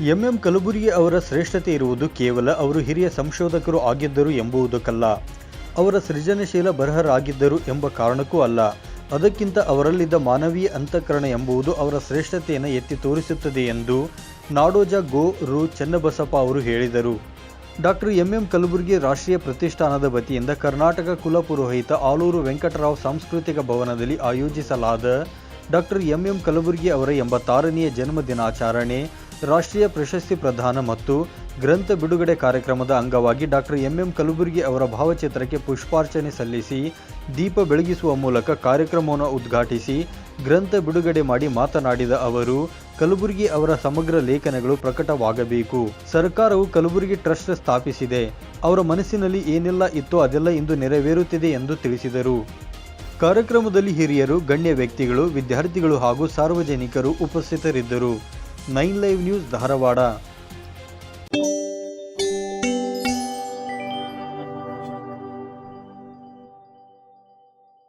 MM Kalaburagi ಅವರ ಶ್ರೇಷ್ಠತೆ ಇರುವುದು ಕೇವಲ ಅವರು ಹಿರಿಯ ಸಂಶೋಧಕರು ಆಗಿದ್ದರು ಎಂಬುದಕ್ಕಲ್ಲ. ಅವರ ಸೃಜನಶೀಲ ಬರಹರಾಗಿದ್ದರು ಎಂಬ ಕಾರಣಕ್ಕೂ ಅಲ್ಲ. ಅದಕ್ಕಿಂತ ಅವರಲ್ಲಿದ್ದ ಮಾನವೀಯ ಅಂತಃಕರಣ ಎಂಬುದು ಅವರ ಶ್ರೇಷ್ಠತೆಯನ್ನು ಎತ್ತಿ ತೋರಿಸುತ್ತದೆ ಎಂದು ನಾಡೋಜ ಗೋ ರು ಚನ್ನಬಸಪ್ಪ ಅವರು ಹೇಳಿದರು. ಡಾಕ್ಟರ್ ಎಂಎಂ ಕಲಬುರ್ಗಿ ರಾಷ್ಟ್ರೀಯ ಪ್ರತಿಷ್ಠಾನದ ವತಿಯಿಂದ ಕರ್ನಾಟಕ ಕುಲಪುರೋಹಿತ ಆಲೂರು ವೆಂಕಟರಾವ್ ಸಾಂಸ್ಕೃತಿಕ ಭವನದಲ್ಲಿ ಆಯೋಜಿಸಲಾದ ಡಾಕ್ಟರ್ ಎಂಎಂ ಕಲಬುರ್ಗಿ ಅವರ ಎಂಬತ್ತಾರನೆಯ ಜನ್ಮ ದಿನಾಚರಣೆ ರಾಷ್ಟ್ರೀಯ ಪ್ರಶಸ್ತಿ ಪ್ರದಾನ ಮತ್ತು ಗ್ರಂಥ ಬಿಡುಗಡೆ ಕಾರ್ಯಕ್ರಮದ ಅಂಗವಾಗಿ ಡಾಕ್ಟರ್ ಎಂಎಂ ಕಲಬುರ್ಗಿ ಅವರ ಭಾವಚಿತ್ರಕ್ಕೆ ಪುಷ್ಪಾರ್ಚನೆ ಸಲ್ಲಿಸಿ, ದೀಪ ಬೆಳಗಿಸುವ ಮೂಲಕ ಕಾರ್ಯಕ್ರಮವನ್ನು ಉದ್ಘಾಟಿಸಿ, ಗ್ರಂಥ ಬಿಡುಗಡೆ ಮಾಡಿ ಮಾತನಾಡಿದ ಅವರು, ಕಲಬುರ್ಗಿ ಅವರ ಸಮಗ್ರ ಲೇಖನಗಳು ಪ್ರಕಟವಾಗಬೇಕು. ಸರ್ಕಾರವು ಕಲಬುರ್ಗಿ ಟ್ರಸ್ಟ್ ಸ್ಥಾಪಿಸಿದೆ. ಅವರ ಮನಸ್ಸಿನಲ್ಲಿ ಏನೆಲ್ಲ ಇತ್ತೋ ಅದೆಲ್ಲ ಇಂದು ನೆರವೇರುತ್ತಿದೆ ಎಂದು ತಿಳಿಸಿದರು. ಕಾರ್ಯಕ್ರಮದಲ್ಲಿ ಹಿರಿಯರು, ಗಣ್ಯ ವ್ಯಕ್ತಿಗಳು, ವಿದ್ಯಾರ್ಥಿಗಳು ಹಾಗೂ ಸಾರ್ವಜನಿಕರು ಉಪಸ್ಥಿತರಿದ್ದರು. Nine live news Dharwad